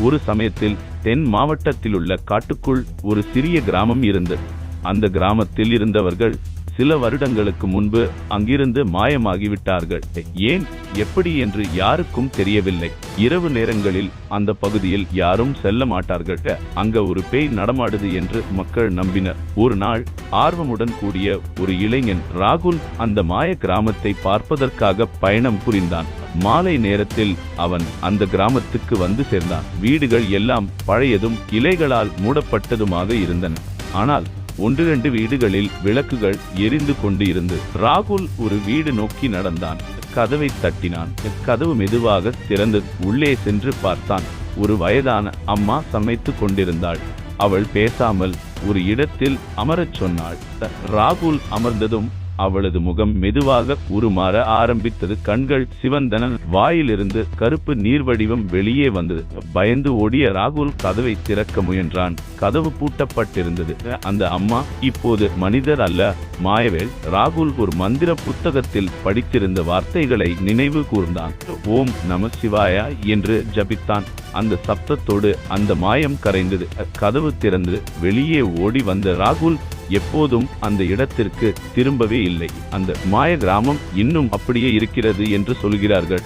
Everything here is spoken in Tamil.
ஒரு சமயத்தில் தென் மாவட்டத்திலுள்ள காட்டுக்குள் ஒரு சிறிய கிராமம் இருந்தது. அந்த கிராமத்தில் இருந்தவர்கள் சில வருடங்களுக்கு முன்பு அங்கிருந்து மாயமாகிவிட்டார்கள். ஏன்? எப்படி என்று யாருக்கும் தெரியவில்லை. இரவு நேரங்களில் அந்த பகுதியில் யாரும் செல்ல மாட்டார்கள். அங்க ஒரு பேய் நடமாடுது என்று மக்கள் நம்பினர். ஒரு நாள் ஆர்வமுடன் கூடிய ஒரு இளைஞன் ராகுல் அந்த மாய கிராமத்தை பார்ப்பதற்காக பயணம் புரிந்தான். மாலை நேரத்தில் அவன் அந்த கிராமத்துக்கு வந்து சேர்ந்தான். வீடுகள் எல்லாம் பழையதும் இலைகளால் மூடப்பட்டதுமாக இருந்தன. ஆனால் ஒன்றிரண்டு வீடுகளில் விளக்குகள் எரிந்து கொண்டு இருந்து ராகுல் ஒரு வீடு நோக்கி நடந்தான். கதவை தட்டினான். கதவு மெதுவாக திறந்து உள்ளே சென்று பார்த்தான். ஒரு வயதான அம்மா சமைத்து கொண்டிருந்தாள். அவள் பேசாமல் ஒரு இடத்தில் அமரச் சொன்னாள். ராகுல் அமர்ந்ததும் அவளது முகம் மெதுவாக உருமாற ஆரம்பித்தது. கண்கள் சிவந்தன வாயிலிருந்து கருப்பு நீர் வடிவம் வெளியே வந்தது. பயந்து ஓடிய ராகுல் கதவை திறக்க முயன்றான். கதவு பூட்டப்பட்டிருந்தது. அந்த அம்மா இப்போது மனிதர் அல்ல மாயவேல். ராகுல் ஒரு மந்திர புத்தகத்தில் படித்திருந்த வார்த்தைகளை நினைவு கூர்ந்தான். ஓம் நம சிவாயா என்று ஜபித்தான். அந்த சப்தத்தோடு அந்த மாயம் கரைந்தது. கதவு திறந்து வெளியே ஓடி வந்த ராகுல் எப்போதும் அந்த இடத்திற்கு திரும்பவே இல்லை. அந்த மாய கிராமம் இன்னும் அப்படியே இருக்கிறது என்று சொல்கிறார்கள்.